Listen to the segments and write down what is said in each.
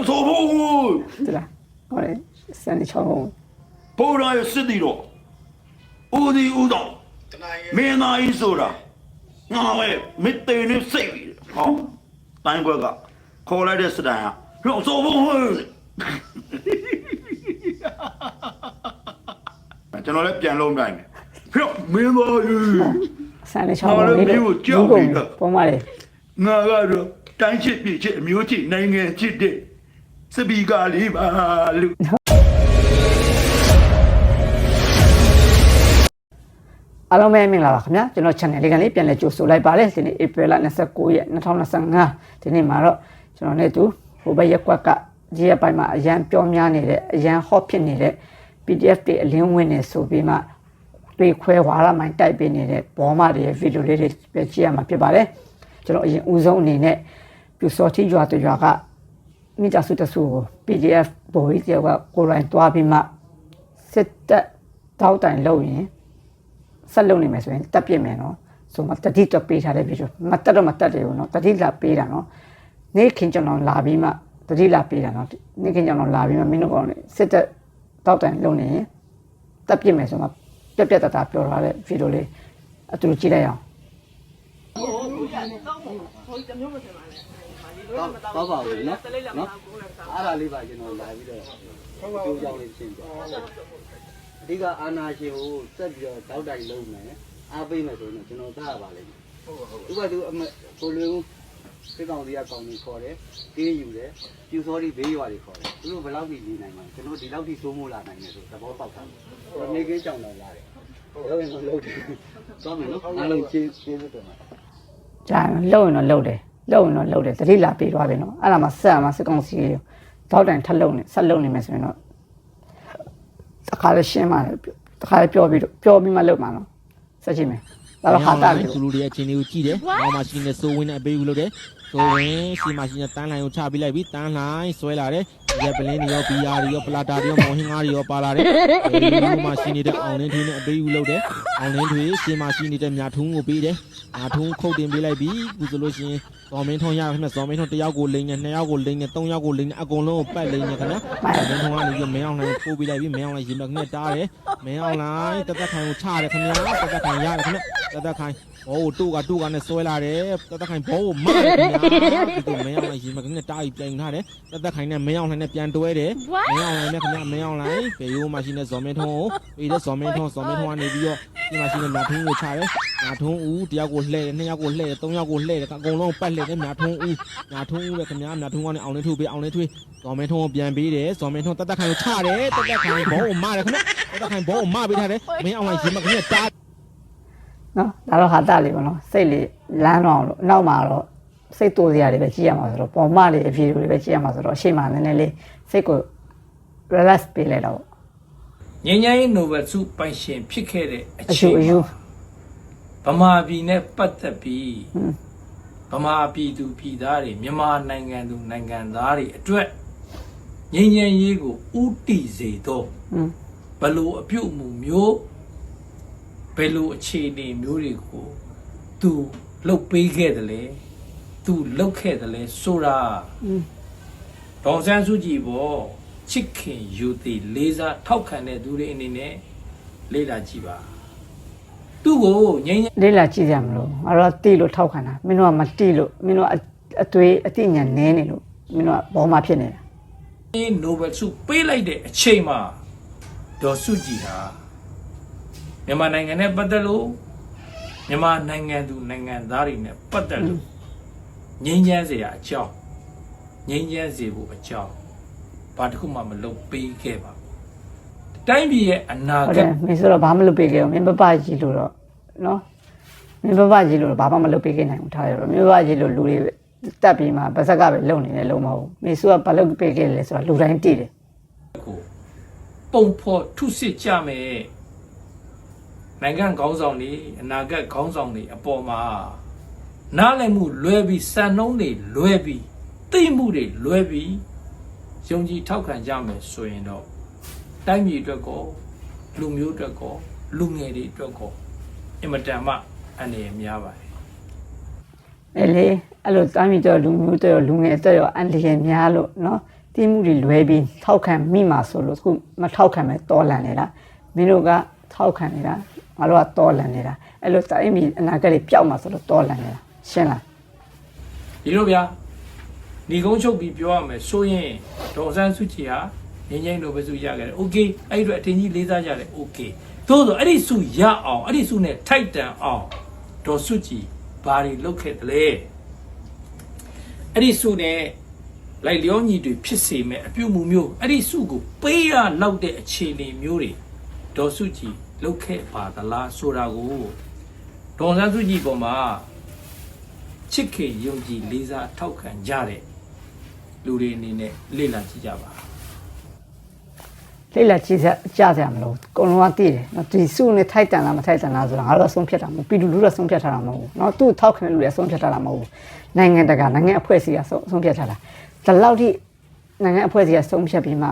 မဆိုဘူးဟုတ်လားဟုတ်တယ်စံချောင်းဘုရားရဲ့စစ်တီတော့ဦးဒီဦးတော့မင်းသားကြီးဆိုတာငါပဲမသေးနေစိတ်ပြီးဟောတိုင်းဘက်ကခေါ်လိုက်တဲ့စတန်ဟာတော့ဆိုဘူးဟုတ်ကျွန်တော်လည်းပြန်လုံးတိုင်းတယ်ပြောမင်းသားကြီးဆန်နေချောင်းလေးကိုကြောက်ပြီးတော့ပုံပါလေငါကတော့တိုင်းချစ်ပြစ်ချစ်အမျိုးချစ်နိုင်ငံချစ်တဲ့ စပီကာလေးပါလို့အားလုံးပဲမင်္ဂလာပါခင်ဗျာကျွန်တော် channel လေးကလေးပြန်လဲကြိုဆိုလိုက်ပါလေဒီနေ့ April 29ရက်2025ဒီနေ့မှာတော့ကျွန်တော်နဲ့သူဟိုဘက်ရက်ကွက်ကကြီးရပိုင်းမှာအရန်ပြောများနေတဲ့အရန် hot ဖြစ်နေတဲ့ PDF တွေအလင်းဝင်နေဆိုပြီးမှတွေခွဲဝါရမိုင်းတိုက်ပေးနေတဲ့ဘောမတွေရဲ့ဗီဒီယိုလေးတွေပဲကြည့်ရမှာဖြစ်ပါတယ်ကျွန်တော်အရင်ဦးဆုံးအနေနဲ့ပြူစောတိရွာတရွာက မိသားစုတစုကို PDF ဘိုးကြီးတယောက်ကကိုယ်တိုင်တွားပြီးမှစစ်တပ်တောက်တိုင်လုပ်ရင်ဆက်လုပ်နေမယ်ဆိုရင်တက်ပြစ်မယ်နော်ဆိုမှတတိတော့ပေးထားတဲ့ဗီဒီယိုမတက်တော့မတက်တယ်ဘူးနော်တတိလာပေးတာနော်နေ့ခင်ကျွန်တော်လာပြီးမှတတိလာပေးတာနော်နေ့ခင်ကျွန်တော်လာပြီးမှမင်းတို့ကောင်လေးစစ်တက်တောက်တိုင်လုပ်နေရင်တက်ပြစ်မယ်ဆိုမှပြက်ပြက်တတာပြောထားတဲ့ဗီဒီယိုလေးအတူတူကြည့်လိုက်အောင်တော့ပါ ဘူးနော်နော်အားလာလေးပါကျွန်တော်လာပြီးတော့ကျိုးကြောင်းလေးရှင်းပြအဓိကအာနာရှင်ကိုဆက်ပြီးတော့တောက်တိုင်လုံးမယ်အားပေးမယ်ဆိုရင်ကျွန်တော်သားရပါလိမ့်မယ်ဥပဒေအမကိုလူစစ်ကောင်စီကကောင်းနေခေါ်တယ်တေးယူတယ်ပြူစောဒီဘေးရွာတွေခေါ်တယ်သူတို့ဘယ်လောက်ကြီးနေနိုင်မှာကျွန်တော်ဒီလောက်ထိစိုးမိုးလာနိုင်တယ်ဆိုသဘောပေါက်တာနေကင်းကြောင်လာတယ်တော့ရင်မလုပ်တယ်သွားမယ်နော်အားလုံးချင်းချင်းတို့တော့ဂျာလုံရင်တော့လုံတယ် လုံရင်တော့လုံတယ်တတိလာပေးသွားပြီနော်အဲ့ဒါမှဆက်အမှစစ်ကောင်စီကိုတောက်တိုင်ထက်လုံနေဆက်လုံနေမယ်ဆိုရင်တော့တခါလေးရှင်းပါလေတခါလေးပြောပြီးတော့ပြောပြီးမှလုံမှာနော်ဆက်ကြည့်မယ်ဒါတော့ဟာတာလေးသူလူတွေအချင်းလေးကိုကြည့်တယ်။နောက်မှရှိနေစိုးဝင်းနဲ့အပေးယူလုပ်တယ်။စိုးဝင်းရှိမှရှိနေတန်းလိုင်းကိုချပေးလိုက်ပြီးတန်းလိုင်းဆွဲလာတယ်။ရက်ပလင်းတွေရောဘီယာတွေရောပလာတာတွေရောမော်ဟင်းငါးတွေရောပါလာတယ်။အဲဒီလိုမှရှိနေတဲ့အောင်လင်းထွေးနဲ့အပေးယူလုပ်တယ်။အောင်လင်းထွေးရှိမှရှိနေတဲ့မြာထုံးကိုပေးတယ်။ မြာထုံးခုတ်တင်ပေးလိုက်ပြီးခုဆိုလို့ရှိရင်ဇော်မင်းထုံးရခင်ဗျဇော်မင်းထုံးတစ်ယောက်ကိုလိမ့်နေနှစ်ယောက်ကိုလိမ့်နေသုံးယောက်ကိုလိမ့်နေအကုန်လုံးကိုပတ်လိမ့်နေခင်ဗျ။ဇော်မင်းထုံးကနေပြီးမင်းအောင်လိုင်းပို့ပေးလိုက်ပြီးမင်းအောင်လိုင်းရေမက်နဲ့တားတယ်။မင်းအောင်လိုင်းတသက်ခိုင်ကိုချတယ်ခင်ဗျ။တသက်ခိုင်ရတယ်ခင်ဗျ။တသက်ခိုင် ဘောကိုတူကတူကနဲ့ဆွဲလာတယ်တသက်ခိုင်ဘောကိုမတယ်ခင်ဗျာဒီမင်းအောင်လိုက်ရင်မကနဲ့တားပြီးပြန်ထားတယ်တသက်ခိုင်နဲ့မင်းအောင်လိုက်နဲ့ပြန်တွဲတယ်မင်းအောင်လိုက်နဲ့ခင်ဗျာမင်းအောင်လိုက်ဘေယိုးမရှိနဲ့ဇော်မင်းထုံးကိုပြီးတဲ့ဇော်မင်းထုံးဇော်မင်းထုံးကနေပြီးတော့ဒီမရှိနဲ့မြထုံးကိုချတယ်မြထုံးဦးတယောက်ကိုလှဲ့တယ်နှစ်ယောက်ကိုလှဲ့တယ်သုံးယောက်ကိုလှဲ့တယ်အကုန်လုံးပတ်လှဲ့တယ်မြထုံးဦးမြထုံးဦးပဲခင်ဗျာမြထုံးကနေအောင်လေးထုတ်ပေးအောင်လေးထွေးဇော်မင်းထုံးကိုပြန်ပေးတယ်ဇော်မင်းထုံးတသက်ခိုင်ကိုချတယ်တသက်ခိုင်ဘောကိုမတယ်ခင်ဗျာတသက်ခိုင်ဘောကိုမပေးထားတယ်မင်းအောင်လိုက်ရင်မကနဲ့တား နော်ဒါတော့ဟာတလေးပေါ့နော်စိတ်လေးလမ်းတော့နောက်မှာတော့စိတ်တိုးစရာတွေပဲကြည့်ရမှာဆိုတော့ပုံမှန်လေးအဖြေတွေပဲကြည့်ရမှာဆိုတော့အရှိမနည်းနည်းလေးစိတ်ကို relax ပေးလိုက်တော့ငញ្ញိုင်းနိုဘယ်ဆုပိုင်ရှင်ဖြစ်ခဲ့တဲ့အချိန်အယူဗမာပြည်နဲ့ပတ်သက်ပြီးဗမာပြည်သူပြည်သားတွေမြန်မာနိုင်ငံသူနိုင်ငံသားတွေအတွက်ငြိမ်းချမ်းရေးကိုဥတီစေတော့ဘလို့အပြုတ်မှုမျိုး ယ်လိုအခြေအနေမျိုးတွေကိုသူလှုပ်ပေးခဲ့တယ်လေသူလှုပ်ခဲ့တယ်လေဆိုတာอืมဒေါန်ဆန်းစုကြည်ဘောချစ်ခင်ယူသည်လေးစားထောက်ခံတဲ့သူတွေအနေနဲ့လေ့လာကြည့်ပါသူ့ကိုငြိမ်းချမ်းလေးလာကြည့်ကြမလို့ငါတို့ကတိလို့ထောက်ခံတာမင်းတို့ကမတိလို့မင်းတို့ကအအသွေးအတိညာနည်းနေလို့မင်းတို့ကဘောမဖြစ်နေတာရေးနိုဘယ်ဆုပေးလိုက်တဲ့အချိန်မှာဒေါ်စုကြည်ဟာ မြန်မာနိုင်ငံနဲ့ပတ်သက်လို့မြန်မာနိုင်ငံသူနိုင်ငံသားတွေနဲ့ပတ်သက်လို့ငြိမ်းချမ်းစေရအကြောင်းငြိမ်းချမ်းစေဖို့အကြောင်းဘာတစ်ခုမှမလုပ်ပေးခဲ့ပါဘူးတိုင်းပြည်ရဲ့အနာဟုတ်ဂတယ်တ်မင်းဆိုတော့ဘာမှမလုပ်ပေးခဲ့ဘူးမင်းပပကြီးလို့တော့နော်မင်းပပကြီးလို့တော့ဘာမှမလုပ်ပေးခဲ့နိုင်ဘူးထားရတော့မင်းပပကြီးလို့လူတွေတက်ပြီးမှပါဇက်ကပဲလုံနေတယ်လုံမဟုတ်ဘူးမင်းဆိုကဘာလုပ်ပေးခဲ့လဲဆိုတော့လူတိုင်းတည်တယ်ကိုပုံဖော်ထုစစ်ကြမယ် နိုင်ငံခေါင်းဆောင်တွေအနာဂတ်ခေါင်းဆောင်တွေအပေါ်မှာနားလည်မှုလွဲပြီးစံနှုန်းတွေလွဲပြီးသိမှုတွေလွဲပြီးယုံကြည်ထောက်ခံကြမယ်ဆိုရင်တော့တိုင်းပြည်အတွက်ကောလူမျိုးအတွက်ကောလူငယ်တွေအတွက်ကောအင်မတန်မှအနေရများပါတယ်အဲလေအဲ့လိုတိုင်းပြည်တော့လူမျိုးတော့လူငယ်တော့ရောအန်တရယ်များလို့နော်တတိမှုတွေလွဲပြီးထောက်ခံမိမှာဆိုလို့အခုမထောက်ခံမဲ့တော်လန်နေတာမင်းတို့က ထောက်ခံနေတာငါတို့ကတော်လန်နေတာအဲ့လိုတိုင်းပြည်အနာဂတ်တွေပျောက်မှာဆိုလို့တော်လန်နေတာရှင်းလားဒီလိုဗျာညီကုန်းချုပ်ပြီးပြောရမယ်ဆိုရင်ဒေါ်စန်းစုကြည်ဟာငင်းငိမ့်လိုပဲစုရခဲ့တယ်။ Okay အဲ့အတွက်အတင်းကြီးလေးစားကြတယ် Okay သို့တော့အဲ့ဒီစုရအောင်အဲ့ဒီစုနဲ့ထိုက်တန်အောင်ဒေါ်စုကြည်ဘာတွေလုပ်ခဲ့တလဲအဲ့ဒီစုနဲ့လိုက်လျောညီတွေဖြစ်စေမဲ့အပြုတ်မှုမျိုးအဲ့ဒီစုကိုပေးရလောက်တဲ့အခြေအနေမျိုးတွေ ဒေါ်စုကြည်လုပ်ခဲ့ပါသလားဆိုတာကိုဒေါ်ဆန်းစုကြည်ပေါ်မှာချစ်ခင်ယုံကြည်လေးစားထောက်ခံကြတဲ့လူတွေအနေနဲ့လေ့လာကြည့်ကြပါလိမ့်လာကြည့်စရာကြားစရာမလိုဘူးအကုန်လုံးကသိတယ်နော်ဒီစုနဲ့ထိုက်တန်လားမထိုက်တန်လားဆိုတာငါတို့ကဆုံးဖြတ်တာမဟုတ်ပြည်သူလူထုကဆုံးဖြတ်ထားတာမဟုတ်ဘူးနော်သူ့ထောက်ခံတဲ့လူတွေဆုံးဖြတ်ထားတာမဟုတ်ဘူးနိုင်ငံတကာနိုင်ငံအဖွဲ့အစည်းကဆုံးဆုံးဖြတ်ထားတာဒီလောက်ထိနိုင်ငံအဖွဲ့အစည်းကဆုံးဖြတ်ပြီးမှ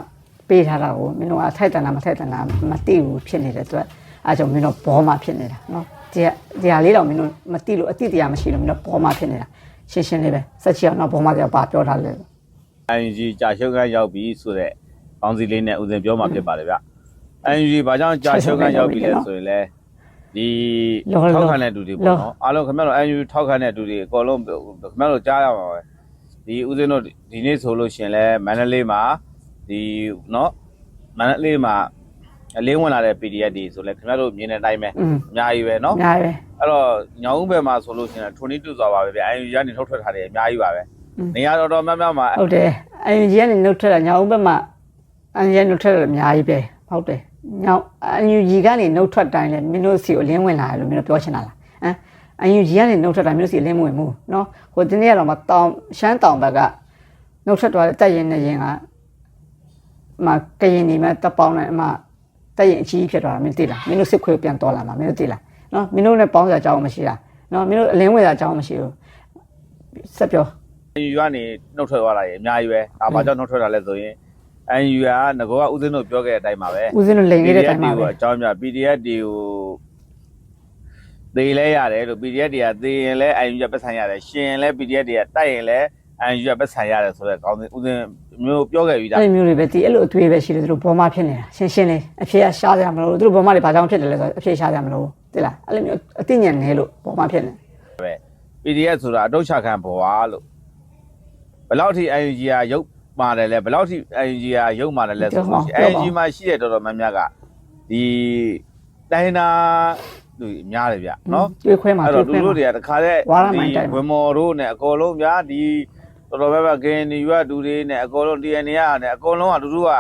ပေးထားတာကိုမင်းတို့ကထိုက်တန်လားမထိုက်တန်လားမသိဘူးဖြစ်နေတဲ့အတွက်အဲကြောင့်မင်းတို့ဘောမှဖြစ်နေတာနော်ဒီကဒီဟာလေးတော့မင်းတို့မသိလို့အတိတရားမရှိလို့မင်းတို့ဘောမှဖြစ်နေတာရှင်းရှင်းလေးပဲစက်ချီအောင်တော့ဘောမှတရားပါပြောထားလေ ING ကြာရှုံးကန်းရောက်ပြီဆိုတော့ကောင်းစီလေးနဲ့ဦးစင်ပြောမှာဖြစ်ပါတယ်ဗျ။ ING ဘာကြောင့်ကြာရှုံးကန်းရောက်ပြီလဲဆိုရင်လေဒီထောက်ခံတဲ့လူတွေပေါ့နော်အားလုံးခင်ဗျားတို့ ING ထောက်ခံတဲ့လူတွေအကုန်လုံးခင်ဗျားတို့ကြားရပါပဲဒီဦးစင်တို့ဒီနေ့ဆိုလို့ရှင်လဲမန္တလေးမှာ ဒီနော်မန္တလေးမှာအလင်းဝင်လာတဲ့ PDF တွေဆိုလဲခင်ဗျားတို့မြင်တဲ့အတိုင်းပဲ อืม အများကြီးပဲနော် အများကြီးပဲ အဲ့တော့ညောင်ဦးဘက်မှာဆိုလို့ရှင်လဲ22စွာပါပဲဗျ ING ကနေထုတ်ထွက်ထားတယ်အများကြီးပါပဲနေရာတော်တော်များများမှာ ဟုတ်တယ်အန်ဂျီကနေနှုတ်ထွက်တာညောင်ဘက်မှာအန်ဂျီနှုတ်ထွက်တာအများကြီးပဲဟုတ်တယ်ညောင်အန်ယူဂျီကနေနှုတ်ထွက်တိုင်းလဲမင်းတို့စီကိုလင်းဝင်လာတယ်လို့မင်းတို့ပြောချင်တာလားဟမ်အန်ယူဂျီကနေနှုတ်ထွက်တာမင်းတို့စီလင်းမဝင်ဘူးเนาะဟိုဒီနေ့ကတော့မတောင်ရှမ်းတောင်ဘက်ကနှုတ်ထွက်သွားတဲ့တက်ရင်နဲ့ရင်က မကရင်နေမှာတပ်ပေါင်းနဲ့အမတက်ရင်အကြီးဖြစ်သွားတာမင်းသိလားမင်းတို့စစ်ခွေပြန်တော်လာမှာမင်းတို့သိလားနော်မင်းတို့လည်းပေါင်းစရာအကြောင်းမရှိတာနော်မင်းတို့အလင်းဝင်စရာအကြောင်းမရှိဘူးဆက်ပြော NU ကနေနှုတ်ထွက်သွားတာရေအများကြီးပဲဒါဘာကြောင့်နှုတ်ထွက်တာလဲဆိုရင် NU ကငကောကဦးစင်းတို့ပြောခဲ့တဲ့အတိုင်းပါပဲဦးစင်းတို့လိန်ခဲ့တဲ့အတိုင်းပါပဲအကြောင်းပြ PDF တွေကိုသေးလဲရတယ်လို့ PDF တွေကသေးရင်လဲ NU ကပတ်ဆိုင်ရတယ်ရှင်လဲ PDF တွေကတိုက်ရင်လဲ NU ကပတ်ဆံရတယ်ဆိုတော့ကောင်းစင်ဦးစင်းမျိုးပြောခဲ့ပြီးသားအဲ့ဒီမျိုးတွေပဲဒီအဲ့လိုအသွေးပဲရှိတယ်သူတို့ဘောမဖြစ်နေတာရှင်းရှင်းလေးအဖေကရှားကြမလို့သူတို့ဘောမတွေဘာကြောင့်ဖြစ်တယ်လဲဆိုတော့အဖေရှားကြမလို့သိလားအဲ့လိုမျိုးအသိဉာဏ်နေလို့ဘောမဖြစ်နေပဲ PDF ဆိုတာအတုတ်ချခံဘဝလို့ဘယ်လောက်ထိ NUG ကရုပ်မာတယ်လဲဘယ်လောက်ထိ NUG ကရုပ်မာတယ်လဲဆိုလို့ရှိရင် NUG မှာရှိတဲ့တော်တော်များများကဒီတိုင်းနာလူများတယ်ဗျနော်တွေးခွဲမှာအဲ့တွေးတော့ခွဲသူတို့တွေကမှာတခါတည်းဝါရမိုင်းတိုင်းဝေမော်တို့နဲ့အကုန်လုံးများဒီ တော်တော်ပဲပဲကင်းဒီရွာဒူတွေနဲ့အကုန်လုံး DNA ရနဲ့အကုန်လုံးကသူတို့က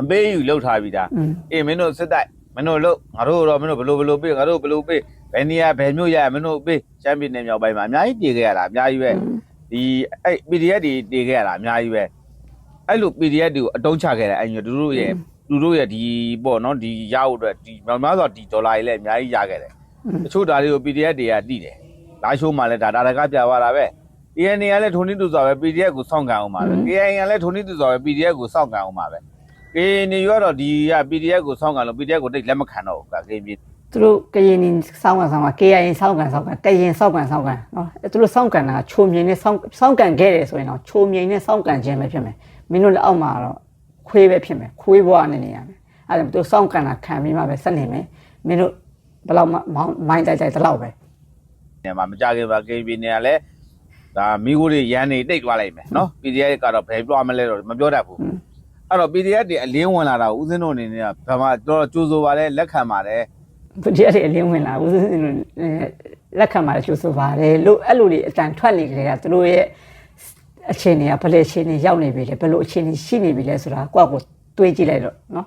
အပေးယူလောက်ထားပြီးသားอืมအေးမင်းတို့စစ်တိုက်မင်းတို့လို့ငါတို့တော့မင်းတို့ဘလို့ဘလို့ပေးငါတို့ဘလို့ပေးဘယ်နေရာဘယ်မျိုးရမင်းတို့ပေးချမ်းပြည်နယ်မြောက်ပိုင်းမှာအများကြီးတည်ခဲ့ရတာအများကြီးပဲဒီအဲ့ PDF တွေတည်ခဲ့ရတာအများကြီးပဲအဲ့လို PDF တွေကိုအတုံးချခဲ့တယ်အဲ့ညသူတို့ရဲ့သူတို့ရဲ့ဒီပေါ့နော်ဒီရဖို့အတွက်ဒီများများဆိုဒီဒေါ်လာကြီးလည်းအများကြီးရခဲ့တယ်တချို့ဒါတွေကို PDF တွေကတည်တယ်လာရှိုးမှလည်းဒါဒါတကပြသွားတာပဲ DNA ကလည်းထုံနေတူစွာပဲ PDF ကိုစောင့်ကန်အောင်ပါပဲ KI ကလည်းထုံနေတူစွာပဲ PDF ကိုစောင့်ကန်အောင်ပါပဲ KN ရောတော့ဒီက PDF ကိုစောင့်ကန်လို့ PDF ကိုတိတ်လက်မခံတော့ဘူးက KN ပြည်သူတို့ကရင်နေစောင်းကန်စောင်းကန် KIA စောင်းကန်စောင်းကန်ကရင်စောင်းကန်စောင်းကန်နော်အဲ့သူတို့စောင်းကန်တာချိုမြိန်နဲ့စောင်းစောင်းကန်ခဲ့တယ်ဆိုရင်တော့ချိုမြိန်နဲ့စောင်းကန်ခြင်းပဲဖြစ်မယ်မင်းတို့လည်းအောက်မှာတော့ခွေးပဲဖြစ်မယ်ခွေးဘွားနဲ့နေရမယ်အဲ့ဒါသူတို့စောင်းကန်တာခံပြီးမှပဲဆက်နေမယ်မင်းတို့ဘယ်လောက်မှမောင်းမိုင်းတိုက်တိုက်တလောက်ပဲနယ်မှာမကြခင်ပါ KN ပြည်နယ်ကလည်း ဒါမိခိုးတွေရန်နေတိတ်သွားလိုက်မယ်နော် PDF ကတော့ဘယ်ပြောမလဲတော့မပြောတတ်ဘူးအဲ့တော့ PDF တွေအလင်းဝင်လာတာကိုဦးစင်းတို့အနေနဲ့ကဘာမှတော့ကြိုးစိုးပါလေလက်ခံပါတယ်သူတရားတွေအလင်းဝင်လာဦးစင်းတို့လက်ခံပါတယ်ကျိုးဆိုပါတယ်လို့အဲ့လိုတွေအတန်ထွက်နေကြတဲ့ကသူတို့ရဲ့အခြေအနေကဘယ်လိုအခြေအနေရောက်နေပြီလဲဘယ်လိုအခြေအနေရှိနေပြီလဲဆိုတာကိုယ့်ကိုယ်တွေးကြည့်လိုက်တော့နော်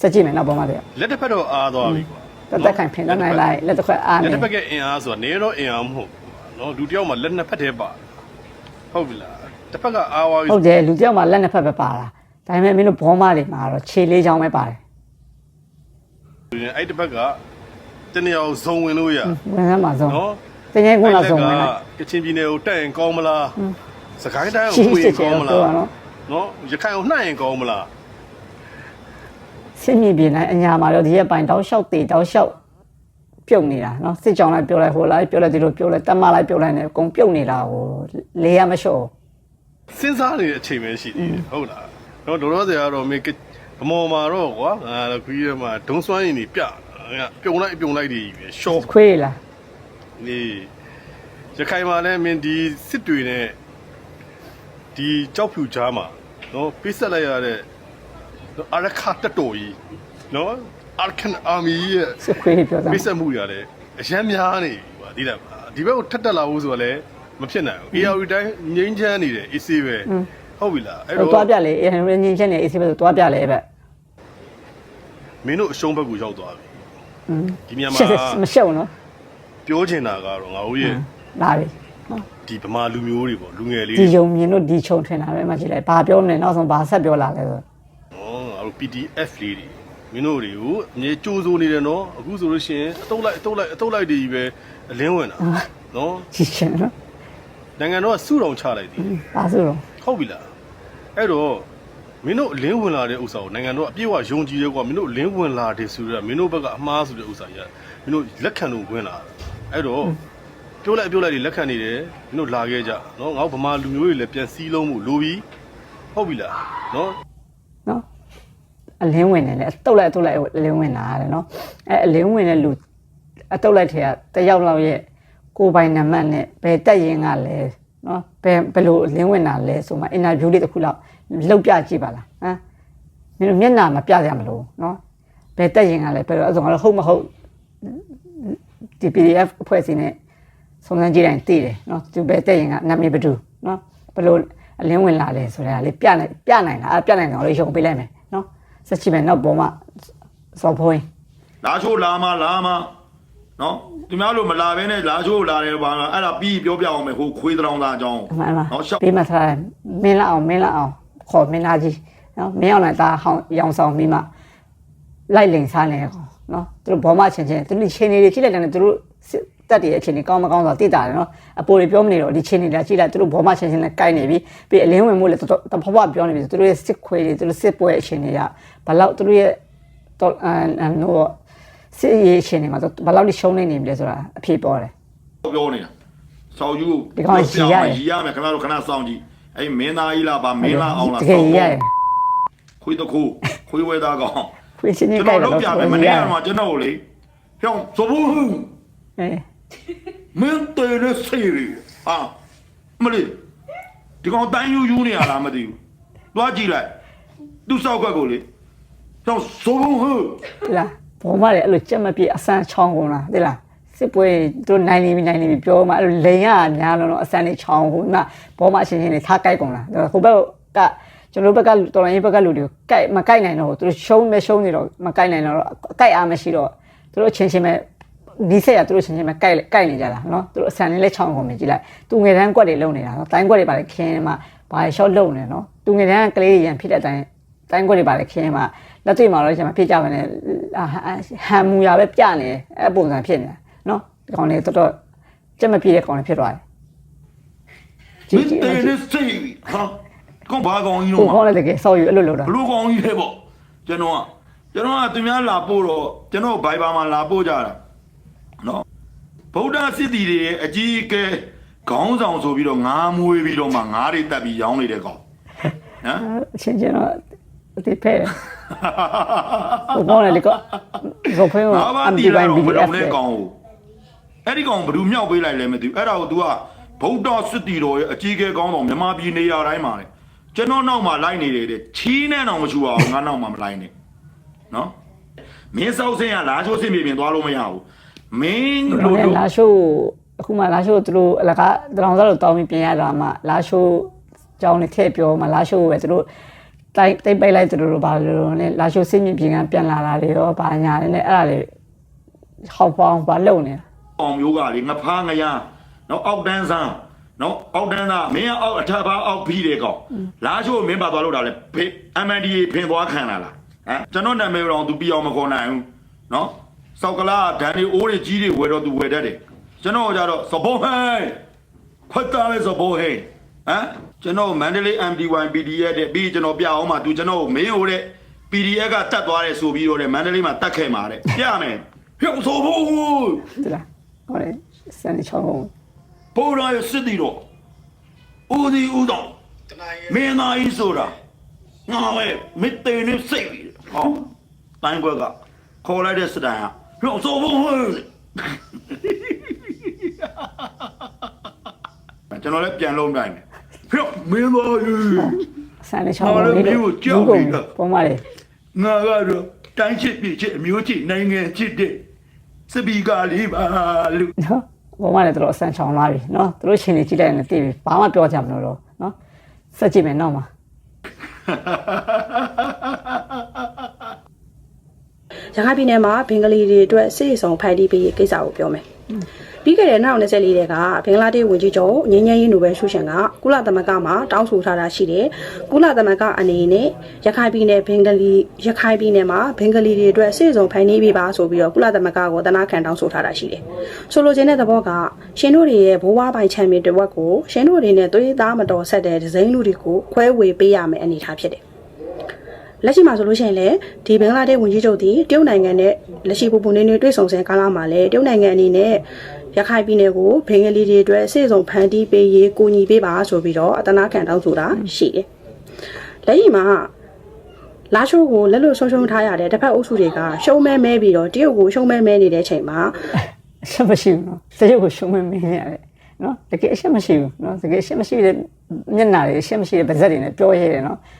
စက်ကြည့်မယ်နောက်ပေါ်မှာတည်းလက်တစ်ဖက်တော့အားသွားပြီကွာတက်တက်ခိုင်ဖင်တော့နိုင်လိုက်လက်တစ်ခွက်အားလက်နေတစ်ဖက်ကအင်အားဆိုတာနေတော့အင်အားမဟုတ်ဘူး နော်လူတစ်ယောက်မှလက်နှစ်ဖက်တည်းပါဟုတ်ပြီလားတစ်ဖက်ကအားသွားပြီဟုတ်တယ်လူတယောက်မှလက်နှစ်ဖက်ပဲပါတာဒါပေမဲ့မင်းတို့ဘောမတွေမှာတော့ခြေလေးချောင်းပဲပါတယ်ဆိုရင်အဲ့တစ်ဖက်ကတနေရာကိုဇုံဝင်လို့ရဝင်စမ်းပါဆုံးနော်တကယ်ကုလားဆုံးဝင်လိုက်ကချင်ပြည်နယ်ကိုတက်ရင်ကောင်းမလားစကိုင်းတိုင်းရှိကိုရှိပွေချင်ရင်ချင်ကောင်းမတော့လားနော်နော်ရခိုင်ကိုနှံ့ရင်ကောင်းမလားစင်မြင့်ပြင်းလိုက်အညာမှာတော့ဒီရက်ပိုင်းတောက်လျှောက်တေတောက်လျှောက် ပြုတ်နေတာနော်စစ်ကြောင်လိုက်ပြုတ်လိုက်ဟိုလိုက်ပြုတ်လိုက်ဒီလိုပြုတ်လိုက်တက်မလိုက်ပြုတ်လိုက်နေအကုန်ပြုတ်နေတာကိုလေရမလျှော့ဖစဉ်းစားနေတဲ့အချိန်ပဲရှိသေးတယ်ဟုတ်လားတော့ဒေါ်တော်စရာတော့မင်းအမော်မှာတော့ကွာငါတော့ခကြီးထဲမှာဒုံစွမ်းရည်နေပြပြုံလိုက်ပြုံလိုက်တွေပဲရှော့ခွေးလားနေရခိုင်မှာလည်းမင်းဒီစစ်တွေနဲ့ဒီကြောက်ဖြူချားမှာနော်ပေးဆက်လိုက်ရတဲ့နော်အရခတ်တတော်ကြီးနော် အာကန်အာမီရဲ့စစ်ခွေးပြောတာပေးဆက်မှုတွေရတယ်အရန်များနေပြီကွာဒီလက်မှာဒီဘက်ကိုထက်တက်လာဖို့ဆိုတော့လည်းမဖြစ်နိုင်ဘူး AR တိုင်းငိမ့်ချမ်းနေတယ် AC ပဲဟုတ်ပြီလားအဲ့တော့တော့သွားပြလေအရင်ရင်းချင်းနေအေးစေးပဲသွားပြလေအဲ့ဘက်မင်းတို့အရှုံးဘက်ကိုရောက်သွားပြီอืมဒီမြန်မာရှက်မရှက်ဘူးနော်ပြောချင်တာကတော့ငါတို့ရဲ့လာပြီနော်ဒီဗမာလူမျိုးတွေပေါ့လူငယ်လေးဒီတွေယုံမြင်လို့ဒီခြုံထင်တာပဲမှကြည့်လိုက်ဘာပြောမလဲနောက်ဆုံးဘာဆက်ပြောလာလဲဆိုနော်ငါတို့ PDF လေးတွေ မင်းတို့တွေကိုအမြဲကြိုးစိုးနေတယ်နော်အခုဆိုလို့ရှိရင်အတုတ်လိုက်အတုတ်လိုက်အတုတ်လိုက်တွေကြီးပဲအလင်းဝင်တာနော်ကြည့်ရှင်နော်နိုင်ငံတော်ကစုတော်ချလိုက်သည်ဘာဆိုတော့ဟုတ်ပြီလားအဲ့တော့မင်းတို့အလင်းဝင်လာတဲ့ဥစ္စာကိုနိုင်ငံတော်အပြည့်အဝယုံကြည်ရဲကွာမင်းတို့အလင်းဝင်လာတယ်ဆိုတော့မင်းတို့ဘက်ကအမှားဆိုတဲ့ဥစ္စာကြီးကမင်းတို့လက်ခံလို့ဝင်လာတာအဲ့တော့ပြောလိုက်ပြောလိုက်တွေလက်ခံနေတယ်မင်းတို့လာခဲ့ကြနော်ငါတို့ဗမာလူမျိုးတွေလည်းပြန်စည်းလုံးမှုလိုပြီဟုတ်ပြီလားနော်နော် အလင်းဝင်နေလေအတုတ်လိုက်အတုတ်လိုက်အလင်းဝင်လာရတယ်နော်အဲအလင်းဝင်တဲ့လူအတုတ်လိုက်ထဲကတယောက်လောက်ရဲ့ကိုယ်ပိုင်နံပါတ်နဲ့ဘယ်တက်ရင်ကလဲနော်ဘယ်ဘယ်လိုအလင်းဝင်တာလဲဆိုမှအင်တာဗျူးလေးတစ်ခုလောက်လောက်ပြကြည့်ပါလားဟမ်မင်းတို့မျက်နှာမပြကြမလို့နော်ဘယ်တက်ရင်ကလဲဘယ်လိုအဲ့ဆိုတော့ဟုတ်မဟုတ်ဒီ PDF အဖွဲ့အစည်းနဲ့စုံစမ်းကြည့်တိုင်းသိတယ်နော်သူဘယ်တက်ရင်ကနာမည်ဘယ်သူနော်ဘယ်လိုအလင်းဝင်လာလဲဆိုတာလေးပြနိုင်ပြနိုင်လားအဲ့ပြနိုင်တော့လေးရုံပေးလိုက်မယ် နော်စက်ချင်မယ်နောက်ပေါ်မှာစော်ဖိုးရင်လာချိုးလာမလာမနော်ဒီများလို့မလာဘဲနဲ့လာချိုးလာတယ်ဘာလဲအဲ့ဒါပြီးပြောပြအောင်မယ်ဟိုခွေးတောင်သားအကြောင်းအမှန်အမှန်နော်ရှောက်ပေးမှထားတယ်မင်းလာအောင်မင်းလာအောင်ခေါ်မင်းသားကြီးနော်မင်းအောင်လည်းဒါဟောင်းရောင်ဆောင်ပြီးမှလိုက်လင်စားနေကောနော်သူတို့ဘောမချင်းချင်းသူတို့ချင်းနေတွေကြည့်လိုက်တယ်သူတို့ စစ်တက်တွေအချင်းတွေကောင်းမကောင်းဆိုတော့သိတာတယ်နော်အပေါ်တွေပြောမနေတော့ဒီချင်းတွေလည်းကြည့်လိုက်သူတို့ဘောမချင်းချင်းလည်းကိုက်နေပြီပြီးအလင်းဝင်မှုလည်းတော်တော်ဘဘပြောနေပြီသူတို့ရဲ့စစ်ခွေတွေသူတို့စစ်ပွဲအချင်းတွေကဘလောက်သူတို့ရဲ့တော့အန်နော်စစ်ရေးအချင်းတွေမှာဘလောက်ထိရှုံးနေနေပြီလဲဆိုတာအဖြေပေါ်တယ်ပြောနေတာဆောက်ယူဒီကောင်ရီရတယ်ရီရမယ်ခင်ဗျားတို့ခဏစောင့်ကြည့်အဲ့မင်းသားကြီးလားဗာမင်းလားအောင်လားတကယ်ရတယ်ခွေးတခုခွေးဝဲသားကောင်ခွေးချင်းချင်းကျွန်ကိုက်တော်တယ်လုပ်လို့ပြမယ်မဆိုရနေ့ရကမှကျွန်တော်လေဖြောင်းသဘူးအဲ မင်းတေနဲ့ဆေးရီအာမလေးဒီကောင်တန်းယူယူနေရလားမသိဘူးသွားကြည့်လိုက်သူ့စောက်ကကိုလေဖြောင်းသဘူးဟဒီလားဘောမတွေအဲ့လိုကြက်မပြေအဆန်းချောင်းကုန်လားဒီလားစစ်ပွဲတို့နိုင်နေပြီနိုင်နေပြီပြောမှအဲ့လိုလိန်ရများလုံးတော့အဆန်းလေးချောင်းကုန်မှဘောမအချင်းချင်းတွေထားကြိုက်ကုန်လားဟိုဘက်ကကျွန်တော်ဘက်ကတော်လိုင်းဘက်ကလူတွေကိုကြိုက်မကြိုက်နိုင်တော့သူတို့ရှုံးမရှုံးနေတော့မကြိုက်နိုင်တော့ကြိုက်အားမရှိတော့သူတို့ချင်းချင်းပဲ ဒီဆက်ရသူတို့ချင်းချင်းပဲကြိုက်ကြိုက်နေကြတာနော်သူတို့အဆန်လေးလက်ချောင်းကုန်ပြီကြည့်လိုက်သူငယ်တန်းကွက်တွေလုံနေတာနော်တိုင်းကွက်တွေပါလေခင်းမှဘာရှော့လုံနေနော်သူငယ်တန်းကလေးရန်ဖြစ်တဲ့အတိုင်းတိုင်းကွက်တွေပါလေခင်းမှလက်တွေ့မှာတော့ကျွန်မဖြစ်ကြပါနဲ့ဟန်မူရပဲပြနေအဲ့ပုံစံဖြစ်နေတာနော်ဒီကောင်လေးတော်တော်ကြက်မပြေတဲ့ကောင်လေးဖြစ်သွားတယ်မင်းတေနဲ့ဆေးရီဟာကောင်ဘာကောင်ကြီးဟိုတော့ကောင်လည်းတကယ်ဆောက်ယူအဲ့လိုလုပ်တာဘလူကောင်ကြီးလေပေါ့ကျွန်တော်ကကျွန်တော်ကသူများလာပို့တော့ကျွန်တော်ဘိုင်ဘာမှာလာပို့ကြတာ နော်ဗုဒ္ဓစစ်တီတွေရဲ့အကြီးအကဲခေါင်းဆောင်ဆိုပြီးတော့ငါးမွေးပြီးတော့မှငါးတွေတက်ပြီးရောင်းနေတဲ့ကောင်ဟမ်အချင်းချင်းတော့အတိဖဲဟိုကောင်လည်းဒီကဇော်ဖဲကိုငါးပါးအမ်တီဒီဘိုလာင်တော့မ BDF လုံးတဲ့ကောင်ကိုအဲ့ဒီကောင်ဘယ်သူမြောက်ပေးလိုက်လဲမသိဘူးအဲ့ဒါကို तू ကဗုဒ္ဓစစ်တီတော်ရဲ့အကြီးအကဲကောင်းတော်မြန်မာပြည်နေရာတိုင်းမှာလေကျွန်တော်နောက်မှာလိုက်နေတယ်တဲ့ချီးနဲ့တော့မချူအောင်ငါနောက်မှာမလိုက်နဲ့နော်မင်းစောက်စင်းကလာချိုးစင်ပြေပြင်သွားလို့မရဘူး မင်းဒီလို့ကောင်လည်းလို့လာရှိုးအခုမှလာရှိုးသူတို့အလကားတရောင်စားလို့တောင်းပြီးပြင်ရတာမှလာရှိုးကြောင်းနဲ့ထည့်ပြောမှလာရှိုးပဲသူတို့တိုက်တိတ်ပိတ်လိုက်သူတို့ဘာလို့လဲလာရှိုးစင်းမြပြင်ကပြန်လာတာတွေရောဘာညာလဲနဲ့အဲ့ဒါတွေဟောက်ပေါင်းဘာလုံနေတာအောင်မျိုးကလေငဖားငရနော်အောက်တန်းဆန်းနော်အောက်တန်းသားမင်းကအောက်အထက်ဘာအောက်ဖီးတယ်ကောင်လာချိုးမင်းပါသွားလို့တာလေဖေး MNDA ဖင်သွားခံလာလားဟမ်ကျွန်တော်နာမည်တော့ तू ပြအောင်မခေါ်နိုင်ဘူးနော် စောက်ကလာဒန်ဒီအိုးတွေကြီးတွေဝယ်တော့ तू ဝယ်တတ်တယ်ကျွန်တော်ကြတော့စဘောဟဲခွတ်တာလေစဘောဟဲဟမ်ကျွန်တော်မန္တလေး MDY PDF တဲ့ပြီးကျွန်တော်ပြအောင်မှ तू ကျွန်တော်မင်းဟိုတဲ့ PDF ကတတ်သွားတယ်ဆိုပြီးတော့တဲ့မန္တလေးမှာတတ်ခဲ့မှာတဲ့ပြမယ်ဖြုတ်ဆိုဖို့ဒီလားဟောလေစနေချောင်းဘိုးတော်ရဲ့စစ်တီတော်ဦးဒီဦးတော်တမင်းသားကြီးဆိုတာငါပဲမစ်သေးနေစိတ်ပြီဟောတိုင်းကွက်ကခေါ်လိုက်တဲ့စတိုင်က လောစောဘုံဟဲ့ကျွန်တော်လည်းပြန်လုံးတိုင်းတယ်ဖြောမင်းသားကြီးဆန်လေးချောင်းလေးလို့ပုံမှန်လေငါကတော့တိုင်းချစ်ပြစ်ချစ်အမျိုးချစ်နိုင်ငံချစ်တဲ့စပီကာလေးပါလို့နော်ပုံမှန်လေတို့အဆန်ချောင်းလာပြီနော်တို့ချင်းနေကြည့်လိုက်ရင်သိပြီဘာမှပြောကြမလို့တော့နော်စက်ကြည့်မယ်နောက်မှာ ရခိုင်ပြည်နယ်မှာဘင်္ဂလီတွေအတွက်စစ်ဆောင်ဖိုင်တီးပေးရေးကိစ္စကိုပြောမယ်။ပြီးခဲ့တဲ့2024တဲ့ကဘင်္ဂလားဒေ့ရှ်ဝန်ကြီးချုပ်ငင်းငယ်ရေးနိုဘယ်ဆုရှင်ကကုလသမဂ္ဂမှာတောင်းဆိုထားတာရှိတယ်။ကုလသမဂ္ဂအနေနဲ့ရခိုင်ပြည်နယ်ဘင်္ဂလီရခိုင်ပြည်နယ်မှာဘင်္ဂလီတွေအတွက်စစ်ဆောင်ဖိုင်တီးပေးပါဆိုပြီးတော့ကုလသမဂ္ဂကိုတနာခံတောင်းဆိုထားတာရှိတယ်။ဆိုလိုချင်တဲ့သဘောကရှင်တို့တွေရဲ့ဘိုးဘွားပိုင်ချမ်းမြေတစ်ဝက်ကိုရှင်တို့တွေနဲ့သွေးသားမတော်ဆက်တဲ့ဒဇိန်လူတွေကိုခွဲဝေပေးရမယ်အနေထားဖြစ်တယ်။ လက်ရှိမှာဆိုလို့ရှိရင်လည်းဒီဘင်္ဂလားဒေ့ရှ်ဝန်ကြီးချုပ်ဒီတရုတ်နိုင်ငံနဲ့လက်ရှိပူပူနေနေတွေ့ဆုံစဲကာလမှာလည်းတရုတ်နိုင်ငံအနေနဲ့ရခိုင်ပြည်နယ်ကိုဘင်္ဂလီတွေအတွက်စေစုံဖန်တီးပေးရေးကိုညီပေးပါဆိုပြီးတော့အတနာခံတောင်းဆိုတာရှိတယ်။လက်ရှိမှာလာရှိုးကိုလက်လွတ်ဆုံးရှုံးထားရတဲ့တစ်ဖက်အုပ်စုတွေကရှုံးမဲမဲပြီးတော့တရုတ်ကိုရှုံးမဲမဲနေတဲ့အချိန်မှာအရှက်မရှိဘူးနော်စရုပ်ကိုရှုံးမမင်းရတယ်နော်တကယ်အရှက်မရှိဘူးနော်တကယ်အရှက်မရှိတဲ့မျက်နှာတွေအရှက်မရှိတဲ့ပါးစပ်တွေနဲ့ပြောရဲတယ်နော်လက်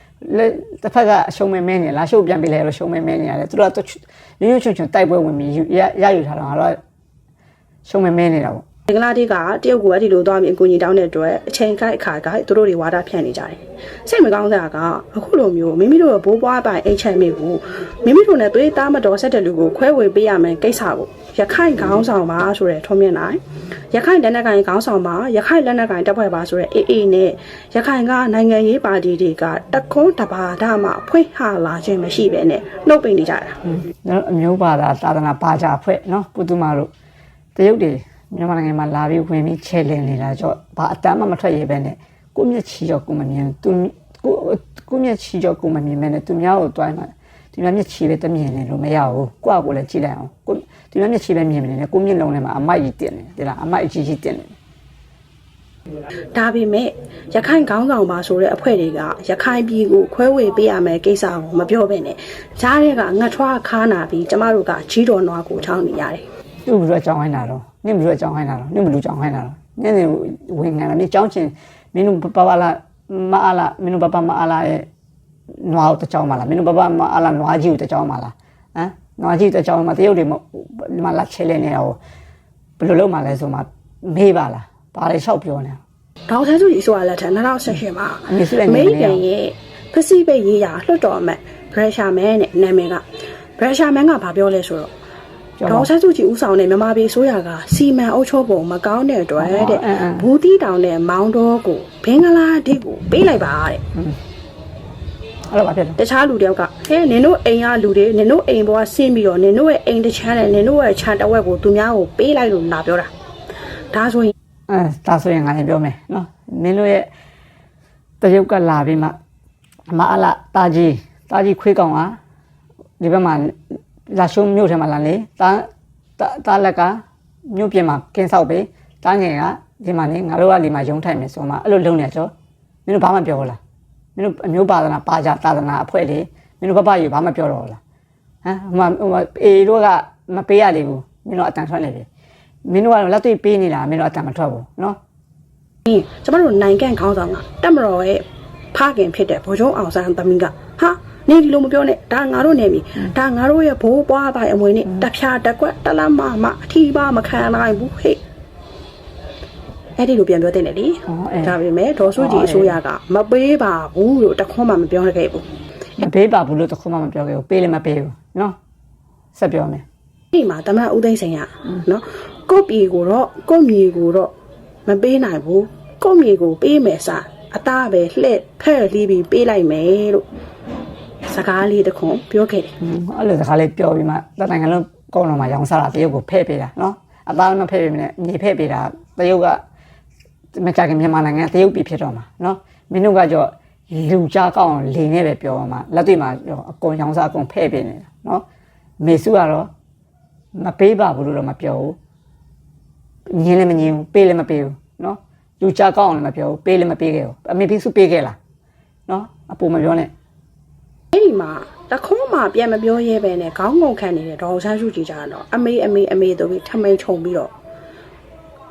တစ်ဖက်ကအရှုံးမမင်းနေလားရှုပ်ပြန်ပြလဲလို့ရှုံးမမင်းနေရတယ်သူတို့ကရွရွချွချွတိုက်ပွဲဝင်ပြီးရရယူထားတော့တော့ရှုံးမမင်းနေတာပေါ့ဘ င်္ဂလားဒေ့ရှ်ကတရုတ်ကိုအဲ့ဒီလိုသွားပြီးအကူအညီတောင်းတဲ့အတွက်အချိန်ကိုက်အခါကိုက်သူတို့တွေဝါဒဖြန့်နေကြတယ်။စိတ်မကောင်းစရာကအခုလိုမျိုးမိမိတို့ရဲ့ဘိုးဘွားပိုင်အိမ်ချမ်းမိကိုမိမိတို့နဲ့သွေးသားမတော်ဆက်တဲ့လူကိုခွဲဝေပေးရမယ်ကိစ္စကိုရခိုင်ခေါင်းဆောင်ပါဆိုတဲ့ထုံးမြင့်နိုင်ရခိုင်လက်နက်ကိုင်ခေါင်းဆောင်ပါရခိုင်လက်နက်ကိုင်တပ်ဖွဲ့ပါဆိုတဲ့အေးအေးနဲ့ရခိုင်ကနိုင်ငံရေးပါတီတွေကတခွန်းတပါဒမှဖွင့်ဟလာခြင်းမရှိပဲနဲ့နှုတ်ပိန်နေကြတာနော်အမျိုးဘာသာသာသနာဘာသာဖွဲ့နော်ပုသူမာတို့တရုတ်တွေ မြန်မာနိုင်ငံမှာလာပြီးဝင်ပြီးချဲလင်းနေတာကြောင့်ဘာအတမ်းမှမထွက်ရပဲနဲ့ကိုမျက်ချီတော့ကိုမမြင်သူကိုကိုမျက်ချီတော့ကိုမမြင်မဲနဲ့သူများကိုတွိုင်းမှာသူများမျက်ချီပဲတမြင်နေလို့မရဘူးကိုယ့်ကိုယ်လည်းကြည့်လိုက်အောင်ကိုသူများမျက်ချီပဲမြင်နေတယ်ကိုမျက်လုံးထဲမှာအမိုက်ကြီးတင်နေတယ်လားအမိုက်ကြီးကြီးတင်နေတယ်ဒါပေမဲ့ရခိုင်ခေါင်းဆောင်ပါဆိုတဲ့အဖွဲ့တွေကရခိုင်ပြည်ကိုခွဲဝေပေးရမယ်ကိစ္စကိုမပြောဘဲနဲ့ဂျားတွေကငတ်ထွားခါနာပြီးကျမတို့ကကြီးတော်နွားကိုချောင်းနေရတယ်သူ့ဘယ်လိုအကြောင်းဟိုင်းတာတော့ နင့်ဘယ်လိုအကြောင်းဟိုင်းတာတော့နင့်ဘယ်လိုအကြောင်းဟိုင်းတာတော့နင့်နေဝင်ငံတာနင့်အကြောင်းချင်းမင်းတို့ပပလာမအားလားမင်းတို့ပပမအားလားရဲ့နွားတကြောင်းမလားမင်းတို့ပပမအားလားနွားကြီးကိုတကြောင်းမလားဟမ်နွားကြီးတကြောင်းမှာတရုတ်တွေမမလာချဲလဲနေတာကိုဘယ်လိုလုပ်မှလဲဆိုမှမေးပါလားဘာလဲလျှောက်ပြောနေတာဒေါက်တာစုကြီးဆိုတာလက်ထက်2018မှာအမေစုလည်းအနေမေနေရရိကန်ရဲ့ပစိဖိတ်ရေးရာလွှတ်တော်အမတ်ဘရက်ရှာမန်နဲ့နာမည်ကဘရက်ရှာမန်ကဘာပြောလဲဆိုတော့ပြော ဒေါပါက်တာစုကြီးဦးဆောင်တဲ့မြန်မာပြည်ဆိုရကစီမံအုပ်ချုပ်ပုံမကောင်းတဲ့အတွက်တဲ့အင်းအင်းဘူးတီတောင်နဲ့မောင်းတော်ကိုဘင်္ဂလားဒေ့ရှ်ကိုပေးလိုက်ပါတဲ့အဲ့လိုပါဖြစ်တယ်တခြားလူတယောက်ကဟဲနင်တို့အိမ်ကလူတွေနင်တို့အိမ်ပေါ်ကဆင်းပြီးတော့နင်တို့ရဲ့အိမ်တစ်ချမ်းနဲ့နင်တို့ရဲ့ခြံတစ်ဝက်ကိုသူများကိုပေးလိုက်လို့လာပြောတာဒါဆိုရင်အဲဒါဆိုရင်ငါလည်းပြောမယ်နော်မင်းတို့ရဲ့တရုတ်ကလာပြီးမှအမအလာတာကြီးတာကြီးခွေးကောင်ကဒီဘက်မှာ လာရှုံးမြို့ထဲမှာလာလေတာတာတာလက်ကမြို့ပြင်မှာကင်းဆောက်ပေးတာငယ်ကဒီမှာနေငါတို့ကဒီမှာရုံးထိုင်မယ်ဆိုမှအဲ့လိုလုံနေကြောမင်းတို့ဘာမှပြောဘူးလားမင်းတို့အမျိုးပါဒနာပါကြသာသနာအဖွဲ့လေမင်းတို့ဘဘကြီးဘာမှပြောတော့ဘူးလားဟမ်ဟိုမှာဟိုမှာအေတို့ကမပေးရလေဘူးမင်းတို့အတန်ထွက်နေပြီမင်းတို့ကတော့လက်တွေ့ပေးနေတာမင်းတို့အတန်မထွက်ဘူးနော်ကျမတို့နိုင်ငံခေါင်းဆောင်ကတက်မတော်ရဲ့ဖခင်ဖြစ်တဲ့ဗိုလ်ချုပ်အောင်ဆန်းသမီးကဟာ နေဒီလိုမပြောနဲ့ဒါငါတို့နေပြီဒါငါတို့ရဲ့ဘိုးဘွားပိုင်အမွေနဲ့တဖြာတက်ကွက်တလမမအထီးပါမခံနိုင်ဘူးဟဲ့အဲ့ဒီလိုပြန်ပြောတဲ့လေလေဟောအဲဒါပေမဲ့ဒေါ်စုကြည်အစိုးရကမပေးပါဘူးလို့တခွန်းမှမပြောခဲ့ဘူးမပေးပါဘူးလို့တခုမှမပြောခဲ့ဘူးပေးလည်းမပေးဘူးနော်ဆက်ပြောမယ်ဒီမှာတမန်ဦးသိန်းစိန်ကနော်ကိုယ့်ပြည်ကိုတော့ကိုယ့်မြေကိုတော့မပေးနိုင်ဘူးကိုယ့်မြေကိုပေးမယ်စားအသားပဲလှဲ့ဖဲ့လီးပြီးပေးလိုက်မယ်လို့ စကားလေးတစ်ခွန်းပြောခဲ့တယ်ဟွန်းအဲ့လိုစကားလေးပြောပြီးမှတနိုင်ငံလုံးကောင်းလုံးမှာရောင်းစားတာတရုတ်ကိုဖဲ့ပေးတာနော်အသားမဖဲ့ပေးမနဲ့မြေဖဲ့ပေးတာတရုတ်ကမကြခင်မြန်မာနိုင်ငံတရုတ်ပြည်ဖြစ်တော့မှာနော်မင်းတို့ကကြောလူကြကောင်းလိန်နဲ့ပဲပြောမှာလက်တွေ့မှာအကုန်ရောင်းစားအကုန်ဖဲ့ပေးနေတာနော်မေစုကတော့မပေးပါဘူးလို့တော့မပြောဘူးညင်းလည်းမညင်းဘူးပေးလည်းမပေးဘူးနော်လူကြကောင်းလည်းမပြောဘူးပေးလည်းမပေးခဲ့ဘူးအမေပြစုပေးခဲ့လားနော်အပူမပြောနဲ့ အဲ့ဒီမှာတခုံးမှပြန်မပြောရဲပဲနဲ့ခေါင်းငုံခံနေတဲ့ဒေါအောင်ဆန်းစုကြည်ကြတော့အမေအမေအမေတို့ပြီးထမိန်ချုံပြီးတော့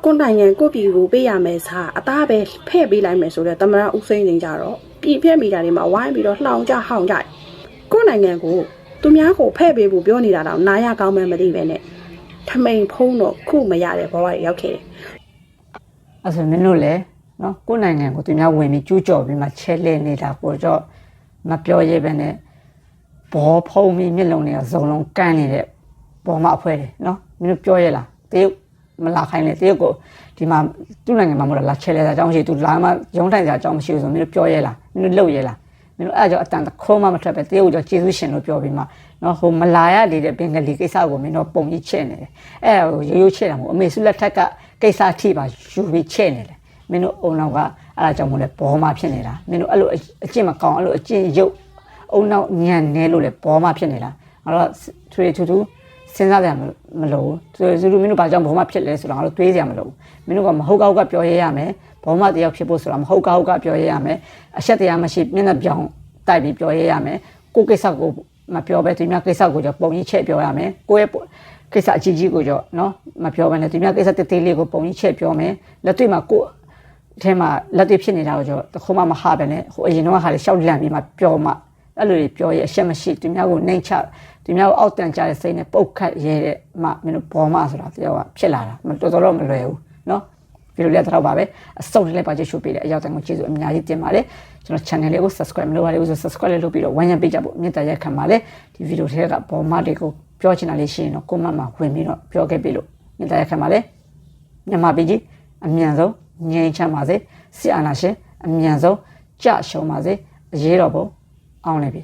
ကိုယ်နိုင်ငံကိုယ့်ပြည်ကိုပေးရမယ်စားအသားပဲဖဲ့ပေးလိုက်မယ်ဆိုတော့တမရဦးစိန်နေကြတော့ပြည်ဖက်မိတာတွေမှာဝိုင်းပြီးတော့လှောင်ကြဟောင်ကြကိုယ့်နိုင်ငံကိုသူများကိုဖဲ့ပေးဖို့ပြောနေတာတော့နားရကောင်းမှမသိပဲနဲ့ထမိန်ဖုံးတော့ခုမရတဲ့ဘဝတွေရောက်ခဲ့တယ်အဲ့ဆိုမင်းတို့လည်းနော်ကိုယ့်နိုင်ငံကိုသူများဝင်ပြီးကျူးကျော်ပြီးမှချဲလဲနေတာကိုတော့ မပြောရဲပဲနဲ့ဘောဖုံးပြီးမျက်လုံးတွေကဇုံလုံးကန်းနေတဲ့ဘောမအဖွဲတယ်နော်မင်းတို့ပြောရဲလားတရုတ်မလာခိုင်းလေတရုတ်ကိုဒီမှာသူ့နိုင်ငံမှာမဟုတ်လားလာချဲလဲတာအကြောင်းရှိသူလာမှရုံးထိုင်ကြအကြောင်းမရှိဘူးဆိုမင်းတို့ပြောရဲလားမင်းတို့လုပ်ရဲလားမင်းတို့အဲ့ဒါကြောင့်အတန်တခိုးမှမထွက်ပဲတရုတ်ကြောင့်ကျေးဇူးရှင်လို့ပြောပြီးမှနော်ဟိုမလာရလေတဲ့ဘင်္ဂလီကိစ္စကိုမင်းတို့ပုံကြီးချဲ့နေတယ်အဲ့ဒါကိုရိုးရိုးချဲ့တာမဟုတ်အမေစုလက်ထက်ကကိစ္စအထိပါယူပြီးချဲ့နေတယ်မင်းတို့အုံနောက်က အဲ့ဒါကြောင့်မို့လဲဘောမဖြစ်နေတာမင်းတို့အဲ့လိုအကျင့်မကောင်းအဲ့လိုအကျင့်ရုပ်အုံနောက်ညံနေလို့လဲဘောမဖြစ်နေတာအဲ့တော့ထွေထူးထူးစဉ်းစားကြမလို့သူသူမင်းတို့ဘာကြောင့်ဘောမဖြစ်လဲဆိုတော့ငါတို့တွေးကြမလို့မင်းတို့ကမဟုတ်ကောက်ကပြောရရမယ်ဘောမတယောက်ဖြစ်ဖို့ဆိုတာမဟုတ်ကောက်ကပြောရရမယ်အဆက်တရားမရှိမျက်နှာပြောင်တိုက်ပြီးပြောရရမယ်ကိုကိစ္စကိုမပြောဘဲသူများကိစ္စကိုကြောပုံကြီးချက်ပြောရမယ်ကိုရဲ့ကိစ္စအကြီးကြီးကိုကြောနော်မပြောဘဲနဲ့သူများကိစ္စတေးသေးလေးကိုပုံကြီးချက်ပြောမယ်လက်တွေ့မှာကို အထဲမှာလက်တွေ့ဖြစ်နေတာကိုကျွန်တော်တခုမှမဟာပဲနဲ့ဟိုအရင်တော့ဟာလေရှောက်လန့်ပြီးမှပြောမှအဲ့လိုတွေပြောရအရှက်မရှိသူများကိုနှိမ်ချသူများကိုအောက်တန်ကြတဲ့စိတ်နဲ့ပုတ်ခတ်ရဲတဲ့မှမင်းတို့ဘောမဆိုတာတရားကဖြစ်လာတာမတော်တော်တော့မလွယ်ဘူးเนาะဒီလိုလက်တော့ပါပဲအစုံလေးပါချရှုပေးတဲ့အရောက်တိုင်းကိုကျေးဇူးအများကြီးတင်ပါတယ်ကျွန်တော် channel လေးကို subscribe မလုပ်ရသေးဘူးဆို subscribe လေးလုပ်ပြီးတော့ဝိုင်းရံပေးကြဖို့မြတ်တရားခံပါလေဒီဗီဒီယိုထဲကဘောမတွေကိုပြောချင်တာလေးရှိရင်တော့ comment မှာဝင်ပြီးတော့ပြောခဲ့ပြီလို့မြတ်တရားခံပါလေမြန်မာပြည်ကြီးအမြန်ဆုံး ငြိမ်းချမ်းပါစေစစ်အာဏာရှင်အမြန်ဆုံးကြရှုံးပါစေအရေးတော်ပုံအောင်နေပြီ